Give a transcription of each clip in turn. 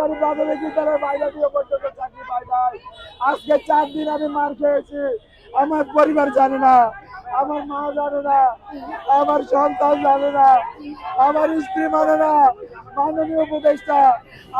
সরকারি প্রাথমিক বিদ্যালয়ের বাইরে দিয়ে পর্যন্ত চাকরি পাই নাই। আজকে চার দিন আমি মার খেয়েছি। আমার পরিবার জানে না, আমার মা জানে না, আমার সন্তান জানে না, আমার স্ত্রী মানে না, মাননীয় উপদেষ্টা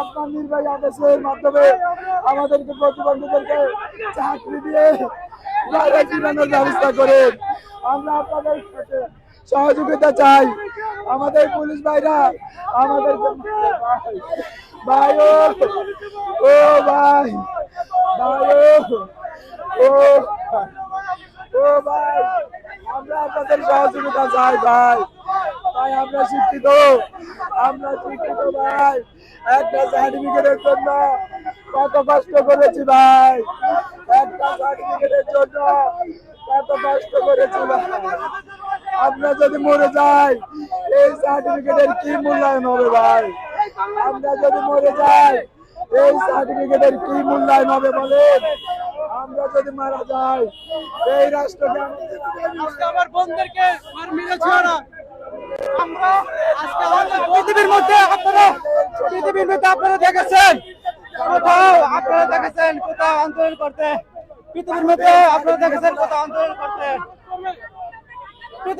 আপনার নির্বাহী আদেশের মাধ্যমে আমাদেরকে প্রতিবন্ধীদেরকে চাকরি দিয়ে বাইরে ফিরানোর ব্যবস্থা করেন। আমরা আপনাদের সাথে সহযোগিতা চাই। আমাদের পুলিশ ভাইরা, আমাদের ভাই ও ও ভাই ভাই ও ও ভাই আমরা আপনাদের সহযোগিতা চাই ভাই। ভাই, আমরা শিক্ষিত আমরা শিক্ষিত ভাই। একটা সার্টিফিকেটের জন্য কত কষ্ট করেছি ভাই। একটা সার্টিফিকেটের জন্য কত কষ্ট করেছি ভাই। আমরা যদি মরে যাই, এই সার্টিফিকেটের কি মূল্যায়ন হবে ভাই? আমরা যদি মরে যাই, এই সার্টিফিকেটের কি মূল্যায়ন হবে বলেন? আমরা যদি মারা যাই, এই রাষ্ট্রকে আমার বোনদেরকে মার মেরেছে ওরা পৃথিবীর মধ্যে আপনারা, পৃথিবীর মধ্যে আপনারা দেখেছেন, কোথাও আপনারা দেখেছেন, কোথাও আন্দোলন করতে, পৃথিবীর মধ্যে আপনারা দেখেছেন, কোথাও আন্দোলন করতে।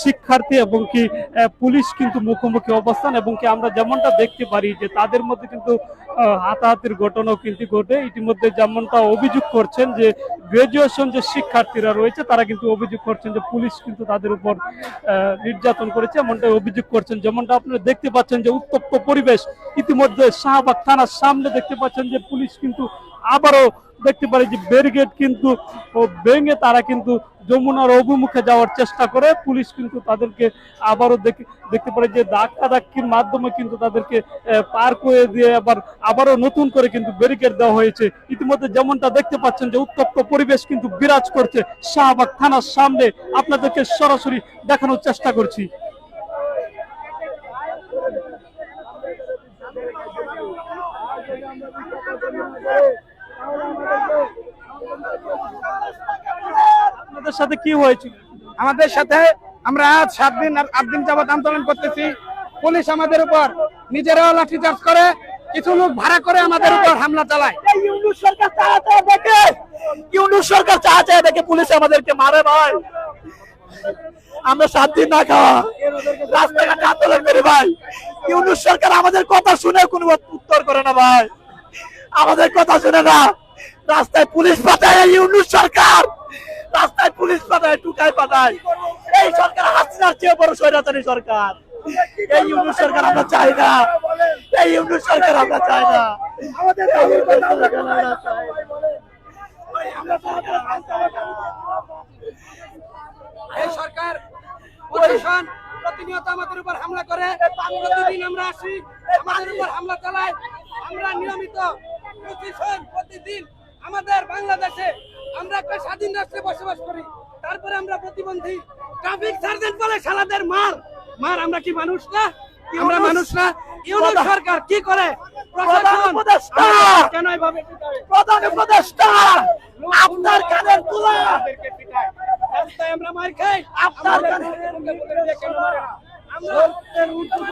শিক্ষার্থী এবং কি পুলিশ কিন্তু মুখোমুখি অবস্থান এবং কি আমরা যেমনটা দেখতে পারি যে তাদের মধ্যে কিন্তু হাতাহাতির ঘটনাও কিন্তু ঘটে। ইতিমধ্যে যেমনটা অভিযোগ করছেন যে গ্রাজুয়েশন যে শিক্ষার্থীরা রয়েছে, তারা কিন্তু অভিযোগ করছেন যে পুলিশ কিন্তু তাদের উপর নির্যাতন করেছে। এমনটা অভিযোগ করছেন। যেমনটা আপনারা দেখতে পাচ্ছেন যে উত্তপ্ত পরিবেশ। ইতিমধ্যে শাহবাগ থানার সামনে দেখতে পাচ্ছেন যে পুলিশ কিন্তু আবারও দেখতে পারি যে ব্যারিকেড কিন্তু ভেঙে তারা কিন্তু যমুনার অভিমুখে যাওয়ার চেষ্টা করে পুলিশ কিন্তু তাদেরকে আবারও দেখে দেখতে পারে যে ধাক্কা ধাক্কির মাধ্যমে কিন্তু তাদেরকে পার করে দিয়ে আবার, আবারও নতুন করে কিন্তু ব্যারিকেড দেওয়া হয়েছে। ইতিমধ্যে যেমনটা দেখতে পাচ্ছেন যে উত্তপ্ত পরিবেশ কিন্তু বিরাজ করছে। শাহবাগ থানার সামনে আপনাদেরকে সরাসরি দেখানোর চেষ্টা করছি। সাথে কি হয়েছিল? আমাদের সাথে আমরা আজ সাত দিন আর আট দিন যাবত আন্দোলন করতেছি। পুলিশ আমাদের উপর নিজেরাও লাঠিচার্জ করে, কিছু লোক ভাড়া করে আমাদের উপর হামলা চালায়। ইউনুস সরকার চালাতে দেখে। দেখে পুলিশ আমাদেরকে মারে ভাই। আমরা সাত দিন না খাওয়া। রাস্তাঘাটে আন্দোলন করি ভাই। ইউনুস সরকার আমাদের কথা শুনে কোনো উত্তর করে না ভাই। আমাদের কথা শুনে না। রাস্তায় পুলিশ পাঠায় এই ইউনুস সরকার। রাস্তায় পুলিশ পাঠায় টুকায় পাঠায়। এই সরকার হাসিনার চেয়ে বড় স্বৈরাচারী সরকার। এই ইউনুস সরকার আমরা চাই না। এই ইউনুস সরকার আমরা চাই না। আমাদের এই সরকার প্রশাসন প্রতিনিয়ত আমাদের উপর হামলা করে। প্রতিদিন আমরা আসি আমাদের উপর হামলা চালায়। আমরা নিয়মিত প্রতিদিন আমাদের বাংলাদেশে আমরা একটা স্বাধীন রাষ্ট্রে বসবাস করি তারপরে আমরা প্রতিবন্ধী ট্রাফিক সার্জেন্ট বলে শালাদের মার মার আমরা কি মানুষ না আমরা মানুষ না ইউনিট সরকার কি করে প্রশাসন উপদেষ্টা! কেন এভাবে প্রধান উপদেষ্টা আপনার কানের তুলা রাস্তায় আমরা মার খাই আপনার আমাদের কানে- মুখে মুখে দিয়ে কেন মারে না? আমরা সত্যের উদ্যোগ